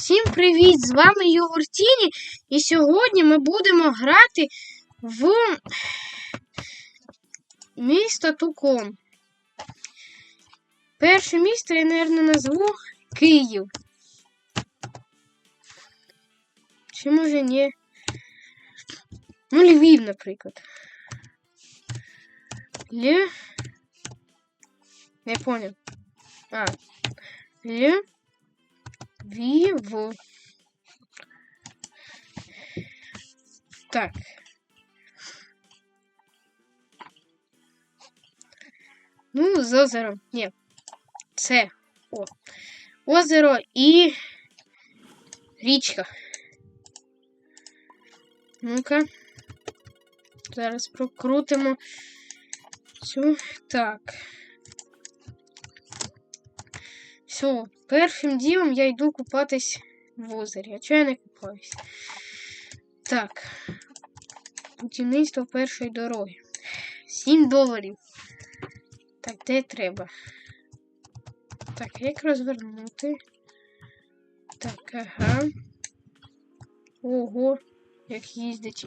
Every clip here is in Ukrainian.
Всім привіт! З вами Йогуртіні, і сьогодні ми будемо грати в місто Тукон. Перше місто я, мабуть, назву Київ. Чи може ні? Ну, Львів, наприклад. Ль... Не понял. А. Львів. Так. Ну, з озером. Ні. Це. О. Озеро і річка. Ну-ка. Зараз прокрутимо цю. Так. Все, першим ділом я йду купатись в озері. А чого я не купаюсь? Так. Будівництво першої дороги. 7 доларів. Так, де треба? Так, як розвернути? Так, ага. Ого, як їздить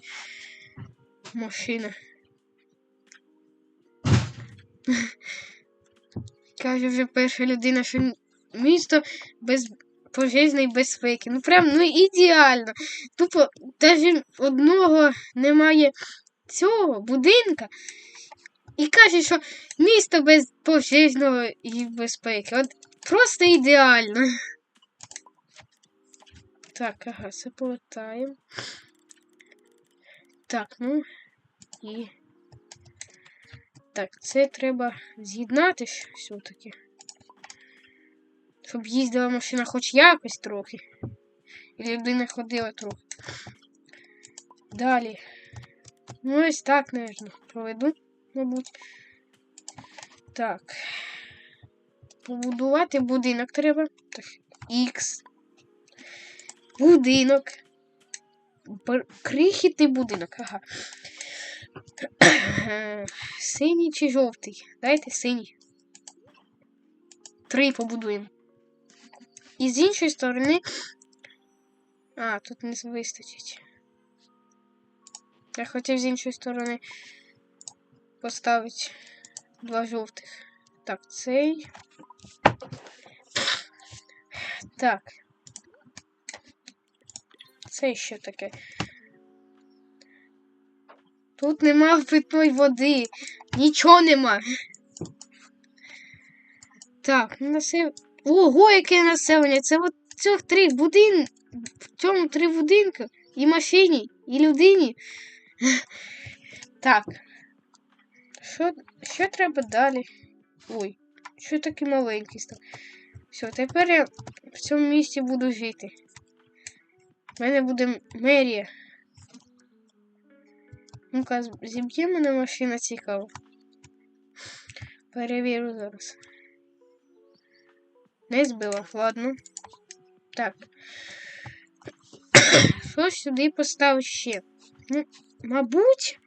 машина. Каже вже перша людина, що місто без пожежної безпеки. Ну прям ну ідеально. Тупо навіть одного немає цього будинка. І каже, що місто без пожежної безпеки. От просто ідеально. Так, ага, це повертаємо. Так, ну і. Так, це треба з'єднати все-таки. Щоб їздила машина хоч якось трохи. І людина ходила трохи. Далі. Ну, ось так, наверное, проведу, мабуть. Так. Побудувати будинок треба. Так, Х. Будинок. Крихітний будинок, ага. Синій чи жовтий? Дайте синій. Три побудуємо. І з іншої сторони. А, тут не вистачить. Я хотів з іншої сторони поставити два жовтих. Так, цей. Так. Це що таке? Тут нема питної води. Нічого нема. Так, насив. Ого, яке населення! Це от цих три будин... В цьому три будинки. І машині, і людині. Так. Що що треба далі? Ой, що такий маленький став? Все, тепер я в цьому місці буду жити. У мене буде мерія. Ну-ка, зіб'є мене машина цікава. Перевірю зараз. Не збила, ладно. Так. Що сюди поставити ще? Ну, мабуть,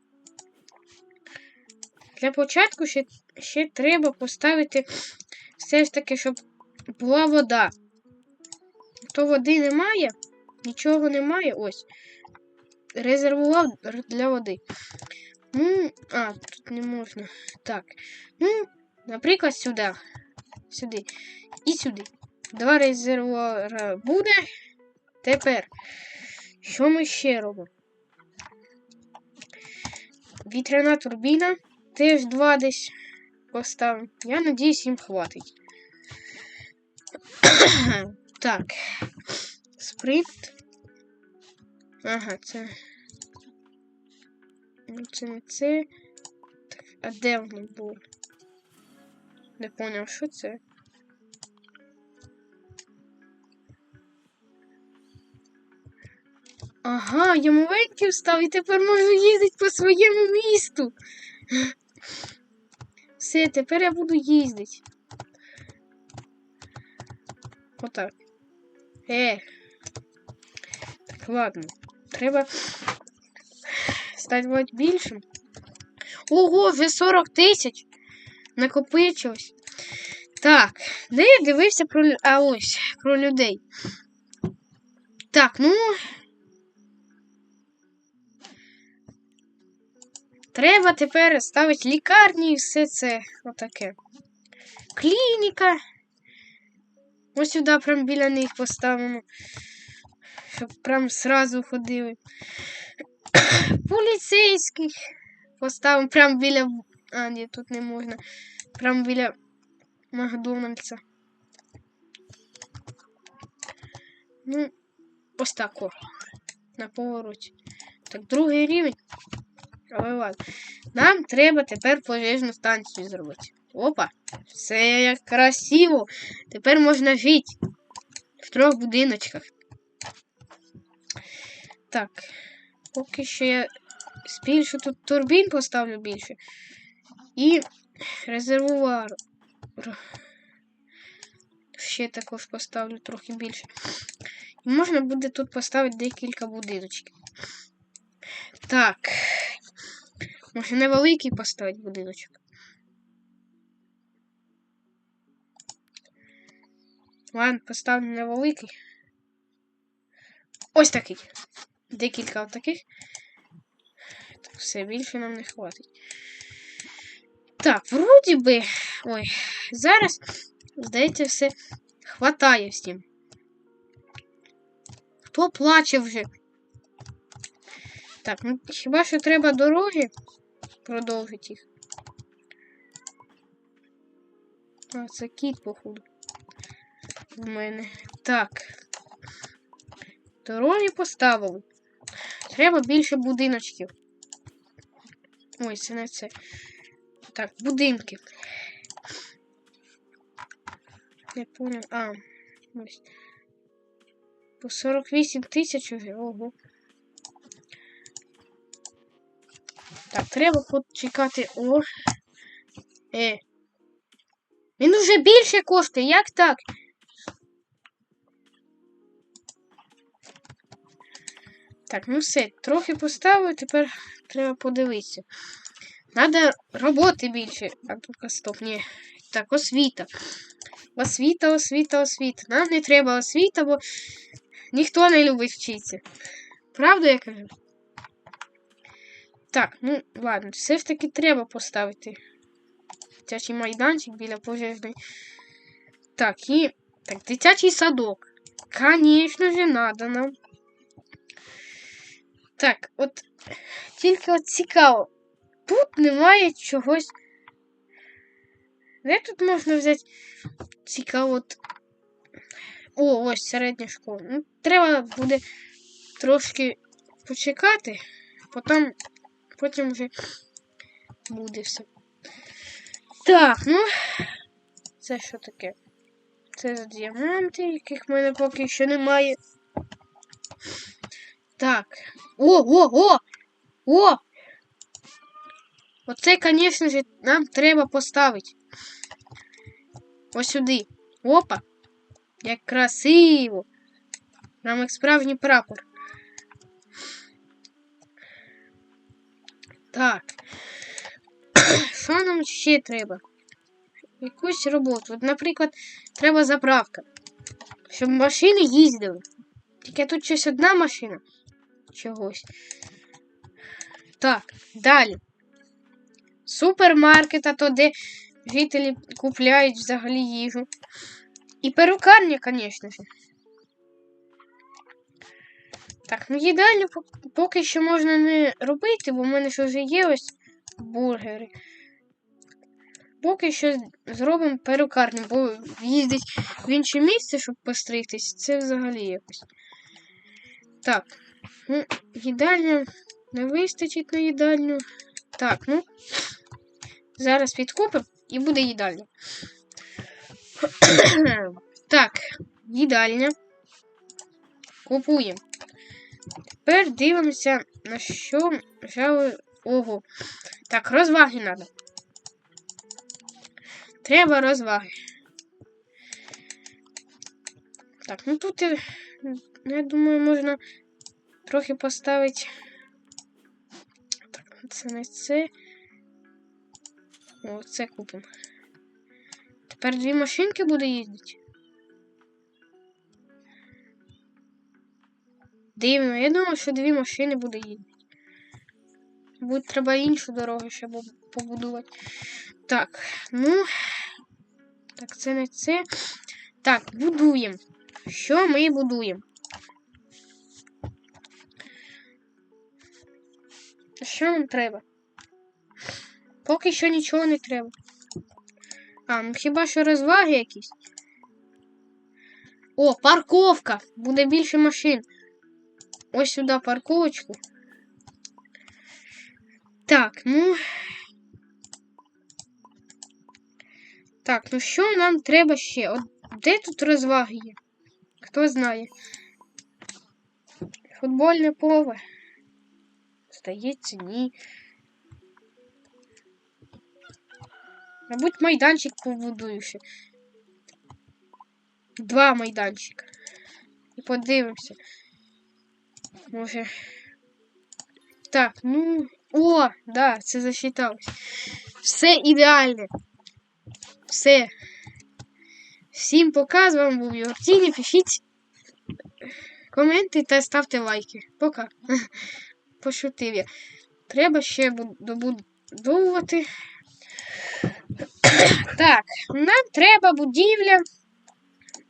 для початку ще ще треба поставити все ж таки, щоб була вода. То води немає, нічого немає. Ось. Резервував для води. Ну, а, тут не можна. Так. Ну, наприклад, сюди. Сюди. І сюди. Два резервуара буде. Тепер. Що ми ще робимо? Вітряна турбіна. Теж два десь поставимо. Я надіюсь, їм хватить. так. Спринт. Ага, це. Ну, це не це. Так, а де воно було? Не поняв, що це? Ага, я маленький встав і тепер можу їздити по своєму місту. Все, тепер я буду їздити. Отак. Е. Так, ладно. Треба стати більшим. Ого, вже 40 тисяч. Накопичилось. Так, де я дивився про А ось про людей. Так, ну. Треба тепер ставити лікарні і все це отаке. Клініка. Ось сюди прям біля них поставимо. Щоб прям сразу ходили. Поліцейських поставимо прям біля. А, ні, тут не можна. Прям біля Макдональдса. Ну, ось так. На повороті. Так, другий рівень. Нам треба тепер пожежну станцію зробити. Опа! Все як красиво. Тепер можна жити в трьох будиночках. Так. Поки що я збільшу тут турбін поставлю більше. І резервуар. Ще також поставлю трохи більше. І можна буде тут поставити декілька будиночків. Так. Може невеликий поставити будиночок. Ладно, поставлю невеликий. Ось такий. Декілька таких. Так, все більше нам не хватить. Так, вроді би. Ой, зараз, здається, все хватає всім. Хто плаче вже? Так, ну хіба що треба дороги продовжити їх? А, це кіт, походу. В мене. Так. Дороги поставили. Треба більше будиночків. Ой, це не це. Так, будинки. Не понял. А, ось. По 48 тисяч уже. Ого. Треба почекати. О. Е. Він уже більше коштує, як так? Так, ну все, трохи поставив, тепер треба подивитися. Надо роботи більше. А ну-ка, стоп, ні. Так, освіта. Освіта, освіта, освіта. Нам не треба освіта, бо ніхто не любить вчитися. Правда я кажу? Так, ну ладно, все ж таки треба поставити. Дитячий майданчик біля пожежної. Так, і. Так, дитячий садок. Конечно же, надо нам. Так, от тільки от цікаво. Тут немає чогось. Де тут можна взяти цікаво. О, ось середня школа. Ну, треба буде трошки почекати, потім, потім вже буде все. Так, ну. Це що таке? Це за діаманти, яких в мене поки що немає. Так. О, о, о! О! Оце, звісно ж, нам треба поставити. Ось сюди. Опа! Як красиво! Нам як справжній прапор. Так. Що нам ще треба? Якусь роботу. От, наприклад, треба заправка. Щоб машини їздили. Тільки тут щось одна машина. Чогось. Так, далі. Супермаркет, а то де жителі купляють взагалі їжу. І перукарня, звісно ж. Так, ну їдальню поки що можна не робити, бо в мене ж вже є ось бургери. Поки що зробимо перукарню, бо їздить в інше місце, щоб постригтись, це взагалі якось. Так, ну, їдальня не вистачить на їдальню. Так, ну. Зараз підкупимо і буде їдальня. так, їдальня. Купуємо. Тепер дивимося, на що жали. Ого. Так, розваги треба. Треба розваги. Так, ну тут, я думаю, можна трохи поставити. Так, це не це. О, це купимо. Тепер дві машинки буде їздити. Дивно, я думав, що дві машини буде їздити. Будь треба іншу дорогу ще побудувати. Так, ну. Так, це не це. Так, будуємо. Що ми будуємо? Що нам треба? Поки що нічого не треба. А, ну хіба що розваги якісь? О, парковка! Буде більше машин. Ось сюди парковочку. Так, ну. Так, ну що нам треба ще? От де тут розваги є? Хто знає? Футбольне поле. Здається, ні. Мабуть, майданчик побудую ще. Два майданчика. І подивимося. Може. Так, ну. О, да, це засчиталось. Все ідеальне. Все. Всім пока. З вами був Йортіні. Пишіть коменти та ставте лайки. Пока. Пошутив я. Треба ще бу- добудовувати. Так, нам треба будівля.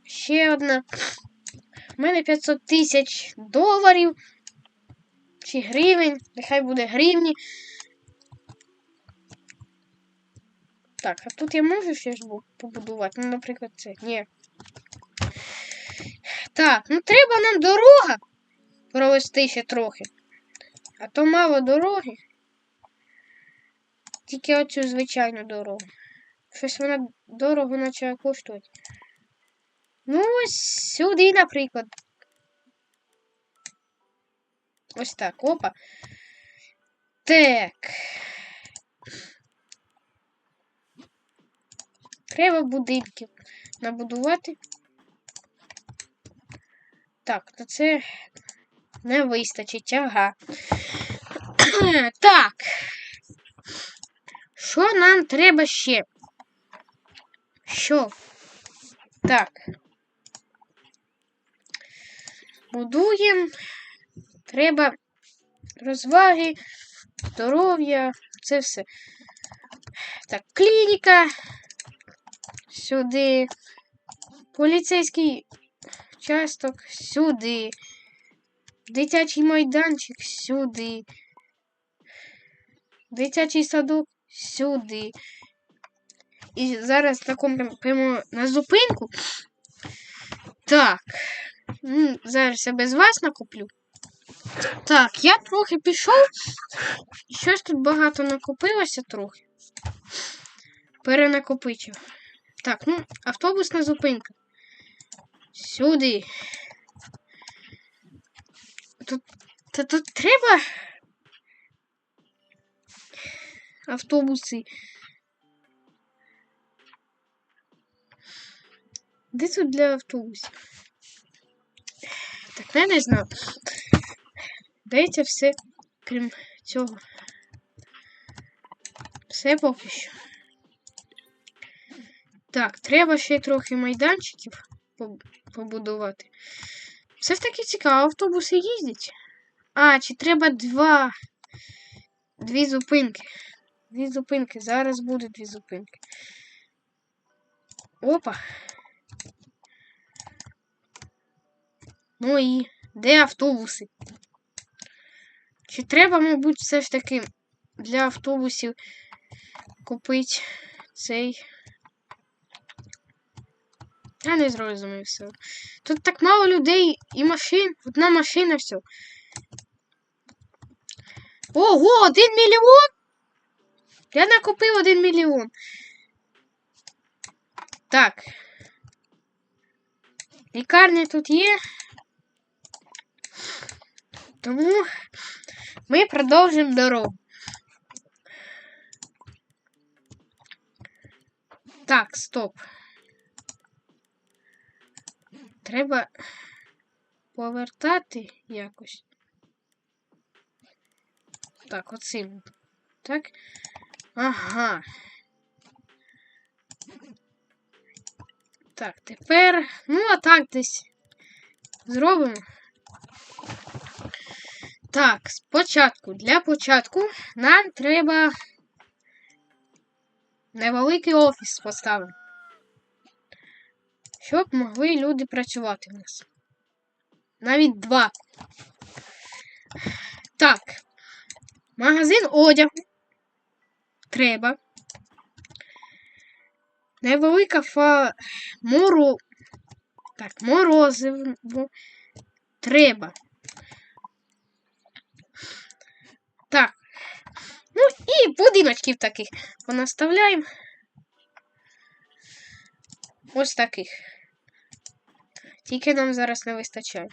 Ще одна. У мене 500 тисяч доларів. Чи гривень. Нехай буде гривні. Так, а тут я можу ще ж побудувати? Ну, наприклад, це. Ні. Так, ну треба нам дорога провести ще трохи. А то мало дороги. Тільки оцю звичайну дорогу. Щось вона дорого почала коштувати. Ну, ось сюди, наприклад. Ось так, опа. Так. Треба будинків набудувати. Так, то це не вистачить, ага. Так. Що нам треба ще? Що? Так. Будуємо. Треба розваги, здоров'я, це все. Так, клініка. Сюди. Поліцейський часток сюди. Дитячий майданчик сюди. Дитячий садок сюди. І зараз такому прямо на зупинку. Так. М, Зараз я без вас накуплю. Так, я трохи пішов. Щось тут багато накопилося трохи. Перенакопичив. Так, ну, автобусна зупинка. Сюди. Тут, та тут треба автобуси. Де тут для автобусів? Так, я не знаю. Дайте все, крім цього. Все поки що. Так, треба ще трохи майданчиків побудувати. Все ж таки цікаво, автобуси їздять. А, чи треба два. Дві зупинки. Дві зупинки. Зараз буде дві зупинки. Опа. Ну і де автобуси? Чи треба, мабуть, все ж таки для автобусів купити цей. Я не зрозумів все. Тут так мало людей і машин. Одна машина все. Ого, один мільйон! Я накупив один мільйон. Так. Лікарня тут є. Тому ми продовжимо дорогу. Так, стоп. Треба повертати якось. Так, оцим. Так. Ага. Так, тепер. Ну, а так десь зробимо. Так, спочатку, для початку нам треба невеликий офіс поставити. Щоб могли люди працювати в нас. Навіть два. Так. Магазин одягу. Треба. Невелика фа... Моро... Так, морозиво. Треба. Так. Ну і будиночків таких понаставляємо. Ось таких. Тільки нам зараз не вистачає.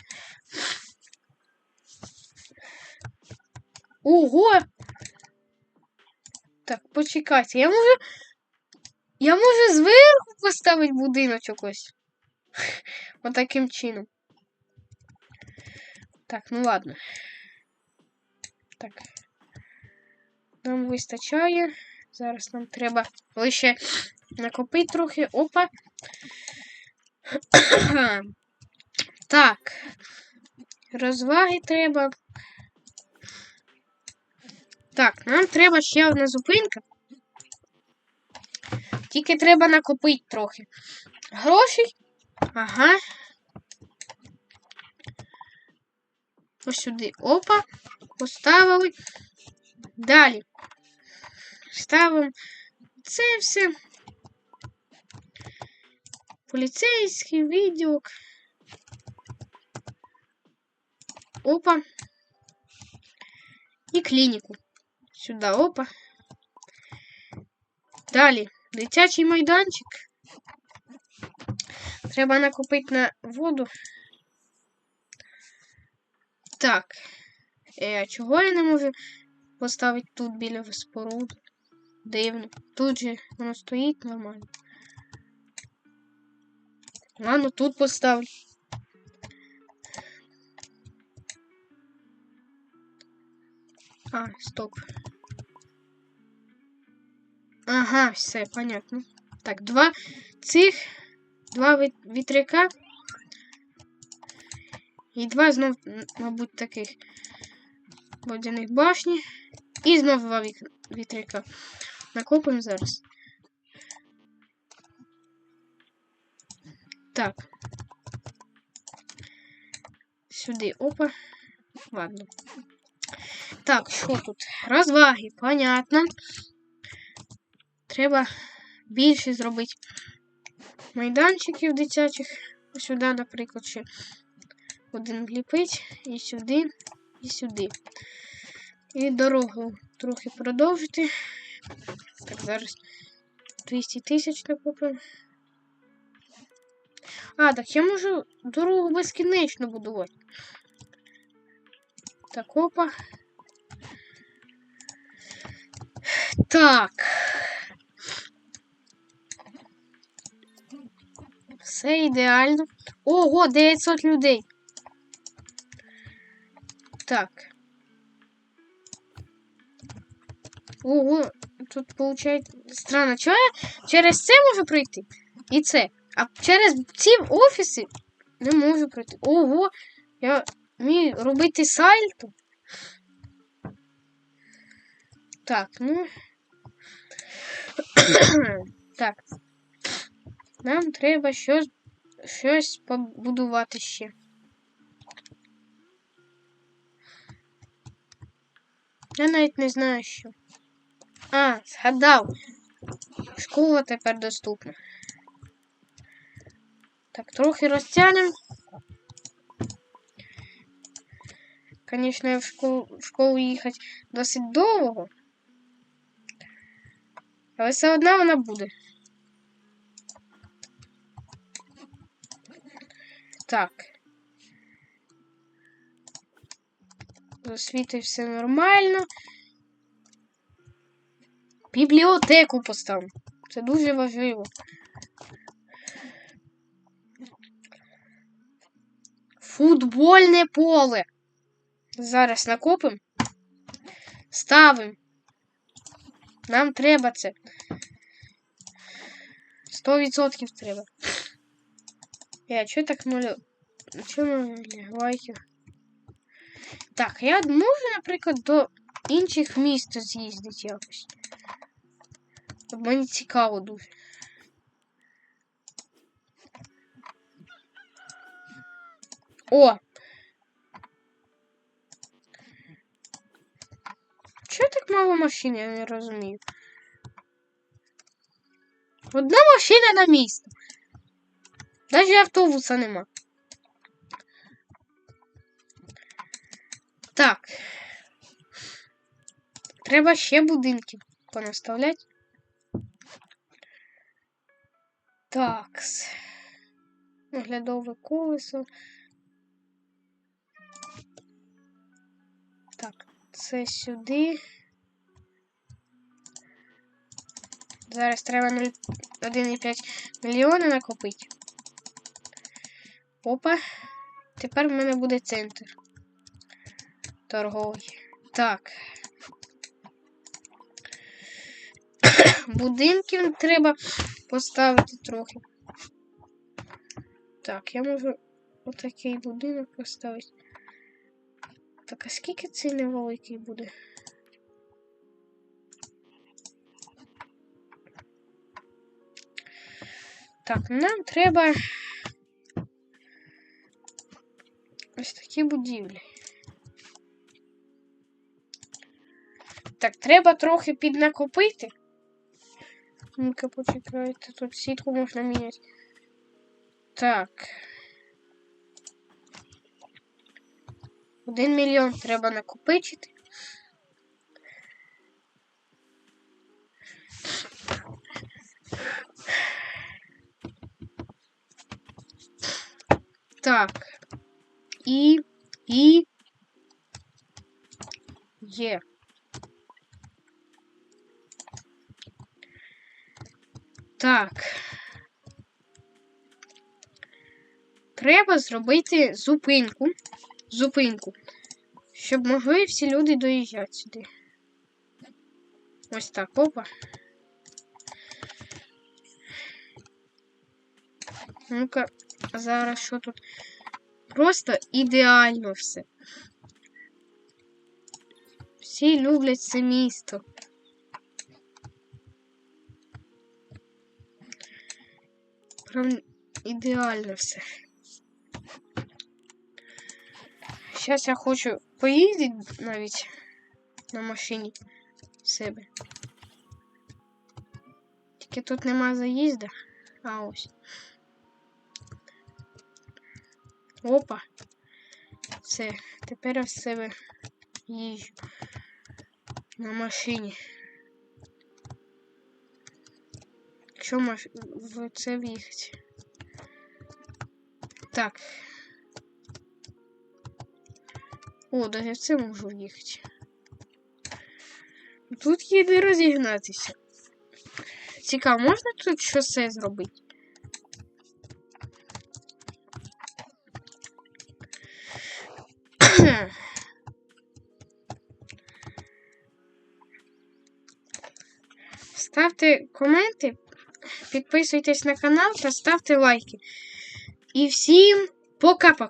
Ого! Так, почекайте, я можу. Я можу зверху поставити будиночок ось. Отаким чином. Так, ну ладно. Так. Нам вистачає. Зараз нам треба лише накопити трохи. Опа. Так. Розваги треба. Так, нам треба ще одна зупинка. Тільки треба накопити трохи. Грошей. Ага. Ось сюди. Опа. Поставили. Далі. Ставимо це все. Поліцейський відділок. Опа. І клініку. Сюди, опа. Далі. Дитячий майданчик. Треба накопити на воду. Так. Е, чого я не можу поставити тут біля споруд? Дивно. Тут же воно стоїть нормально. Ладно, тут поставлю. А, стоп. Ага, все, понятно. Так, два цих, два вітряка. І два знов, мабуть, таких водяних башні. І знов два вітряка. Накопимо зараз. Так. Сюди, опа. Ладно. Так, що тут? Розваги, понятно. Треба більше зробити майданчиків дитячих. Сюди, наприклад, ще один вліпить. І сюди, і сюди. І дорогу трохи продовжити. Так, зараз 200 тисяч накопимо. А, так я можу дорогу безкінечно будувати. Так, опа. Так. Все ідеально. Ого, 900 людей. Так. Ого, тут получається странно. Чого я через це можу пройти? І це. А через ці офіси не можу пройти. Ого, я вмію робити сальто. Так, ну. так. Нам треба щось, щось побудувати ще. Я навіть не знаю що. А, згадав. Школа тепер доступна. Так, трохи розтягнемо. Звісно, в школу, в школу їхати досить довго. Але все одно вона буде. Так. З освітою все нормально. Бібліотеку поставимо. Це дуже важливо. Футбольне поле. Зараз накопимо. Ставимо. Нам треба це. 100% треба. Я чого так малю? Чому лайків? Так, я можу, наприклад, до інших міст з'їздити якось. Мені цікаво дуже. О! Чого так мало машин, я не розумію. Одна машина на місто. Навіть автобуса нема. Так. Треба ще будинки понаставляти. Такс. Оглядове колесо. Так, це сюди. Зараз треба 1,5 мільйона накопити. Опа. Тепер в мене буде центр. Торговий. Так. Будинків треба поставити трохи. Так, я можу отакий будинок поставити. Так, а скільки цей невеликий буде? Так, нам треба ось такі будівлі. Так, треба трохи піднакопити. Ну-ка, почекайте, тут сітку можна міняти. Так. Один мільйон треба накопичити. Так. І. І. Є. Так. Треба зробити зупинку. Зупинку. Щоб могли всі люди доїжджати сюди. Ось так, опа. Ну-ка, зараз що тут? Просто ідеально все. Всі люблять це місто. Прям ідеально все. Зараз я хочу поїздити навіть на машині в себе. Тільки тут нема заїзду. А ось. Опа. Все, тепер я в себе їжджу на машині. Якщо маш... в це в'їхати. Так. О, даже в це можу в'їхати. Тут є де розігнатися. Цікаво, можна тут шосе зробити? Ставте коменти, підписуйтесь на канал та ставте лайки. І всім пока-пока!